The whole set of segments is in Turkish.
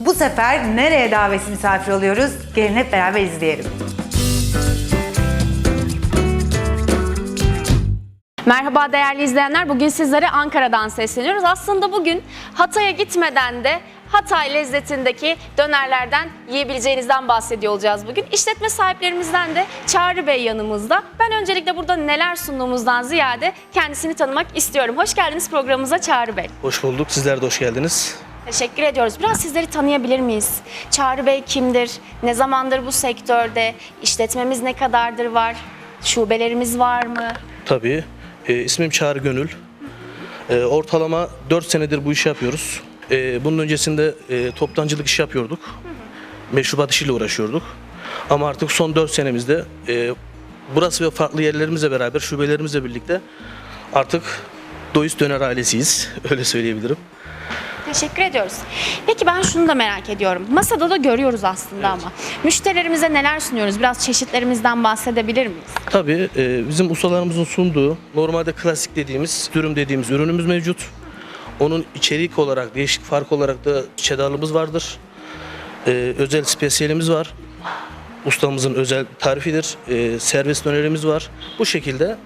Bu sefer nereye davetsiz misafir oluyoruz? Gelin hep beraber izleyelim. Merhaba değerli izleyenler. Bugün sizlere Ankara'dan sesleniyoruz. Aslında bugün Hatay'a gitmeden de Hatay lezzetindeki dönerlerden yiyebileceğinizden bahsediyor olacağız bugün. İşletme sahiplerimizden de Çağrı Bey yanımızda. Ben öncelikle burada neler sunduğumuzdan ziyade kendisini tanımak istiyorum. Hoş geldiniz programımıza Çağrı Bey. Hoş bulduk. Sizler de hoş geldiniz. Teşekkür ediyoruz. Biraz sizleri tanıyabilir miyiz? Çağrı Bey kimdir? Ne zamandır bu sektörde? İşletmemiz ne kadardır var? Şubelerimiz var mı? Tabii. E, ismim Çağrı Gönül. E, ortalama 4 senedir bu işi yapıyoruz. E, bunun öncesinde e, toptancılık işi yapıyorduk. Meşrubat işiyle uğraşıyorduk. Ama artık son 4 senemizde e, burası ve farklı yerlerimizle beraber, şubelerimizle birlikte artık Doyuz Döner ailesiyiz. Öyle söyleyebilirim. Teşekkür ediyoruz. Peki ben şunu da merak ediyorum. Masada da görüyoruz aslında ama. Müşterilerimize neler sunuyoruz? Biraz çeşitlerimizden bahsedebilir miyiz? Tabii e, bizim ustalarımızın sunduğu normalde klasik dediğimiz dürüm dediğimiz ürünümüz mevcut. Onun içerik olarak değişik fark olarak da çedarlımız vardır. E, özel spesiyelimiz var. Ustamızın özel tarifidir. E, servis dönerimiz var. Bu şekilde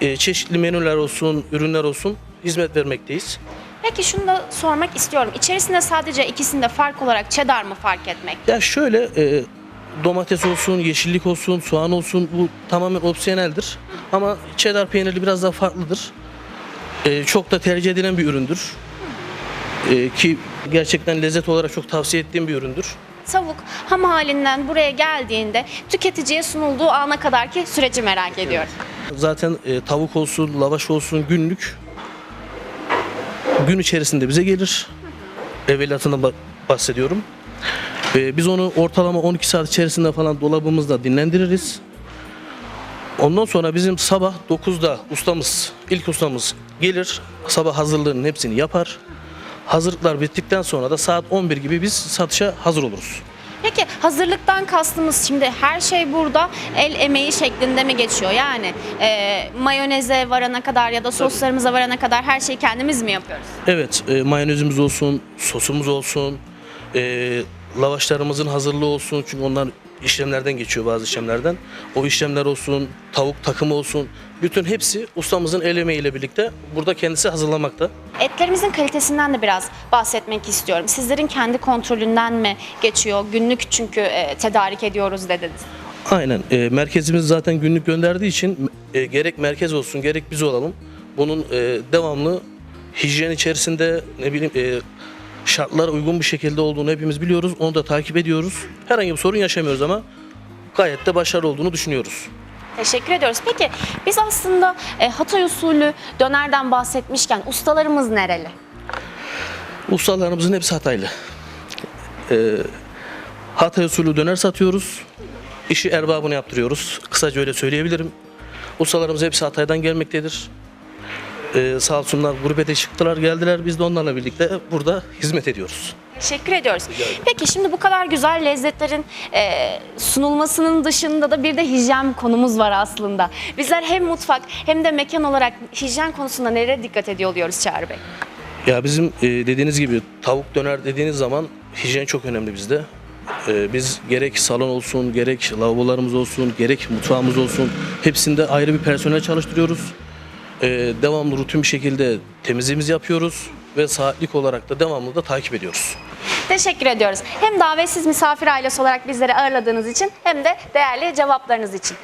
e, çeşitli menüler olsun, ürünler olsun hizmet vermekteyiz. Peki şunu da sormak istiyorum. İçerisinde sadece ikisinde fark olarak cheddar mı fark etmek? Ya şöyle e, domates olsun, yeşillik olsun, soğan olsun bu tamamen opsiyoneldir. Ama cheddar peyniri biraz daha farklıdır. E, çok da tercih edilen bir üründür. E, ki gerçekten lezzet olarak çok tavsiye ettiğim bir üründür. Tavuk ham halinden buraya geldiğinde tüketiciye sunulduğu ana kadarki süreci merak ediyorum. Zaten e, tavuk olsun, lavaş olsun günlük gün içerisinde bize gelir. Evveliyatından ba- bahsediyorum. E, biz onu ortalama 12 saat içerisinde falan dolabımızda dinlendiririz. Ondan sonra bizim sabah 9'da ustamız, ilk ustamız gelir. Sabah hazırlığının hepsini yapar. Hazırlıklar bittikten sonra da saat 11 gibi biz satışa hazır oluruz. Peki hazırlıktan kastımız şimdi her şey burada el emeği şeklinde mi geçiyor? Yani e, mayoneze varana kadar ya da soslarımıza varana kadar her şeyi kendimiz mi yapıyoruz? Evet, e, mayonezimiz olsun, sosumuz olsun, e, lavaşlarımızın hazırlığı olsun çünkü onlar işlemlerden geçiyor bazı işlemlerden. O işlemler olsun, tavuk takımı olsun, bütün hepsi ustamızın el emeğiyle birlikte burada kendisi hazırlamakta. Etlerimizin kalitesinden de biraz bahsetmek istiyorum. Sizlerin kendi kontrolünden mi geçiyor? Günlük çünkü e, tedarik ediyoruz dediniz. Aynen, e, merkezimiz zaten günlük gönderdiği için e, gerek merkez olsun gerek biz olalım. Bunun e, devamlı hijyen içerisinde ne bileyim e, şartlara uygun bir şekilde olduğunu hepimiz biliyoruz. Onu da takip ediyoruz. Herhangi bir sorun yaşamıyoruz ama gayet de başarılı olduğunu düşünüyoruz. Teşekkür ediyoruz. Peki biz aslında e, Hatay usulü dönerden bahsetmişken ustalarımız nereli? Ustalarımızın hepsi Hataylı. Ee, Hatay usulü döner satıyoruz. İşi erbabını yaptırıyoruz. Kısaca öyle söyleyebilirim. Ustalarımız hepsi Hatay'dan gelmektedir. Ee, sağ olsunlar gurbete çıktılar geldiler. Biz de onlarla birlikte burada hizmet ediyoruz. Teşekkür ediyoruz. Peki şimdi bu kadar güzel lezzetlerin e, sunulmasının dışında da bir de hijyen konumuz var aslında. Bizler hem mutfak hem de mekan olarak hijyen konusunda nereye dikkat ediyor oluyoruz Çağrı Bey? Ya bizim e, dediğiniz gibi tavuk döner dediğiniz zaman hijyen çok önemli bizde. E, biz gerek salon olsun, gerek lavabolarımız olsun, gerek mutfağımız olsun hepsinde ayrı bir personel çalıştırıyoruz. E, devamlı rutin bir şekilde temizliğimizi yapıyoruz ve saatlik olarak da devamlı da takip ediyoruz. Teşekkür ediyoruz. Hem davetsiz misafir ailesi olarak bizleri ağırladığınız için hem de değerli cevaplarınız için.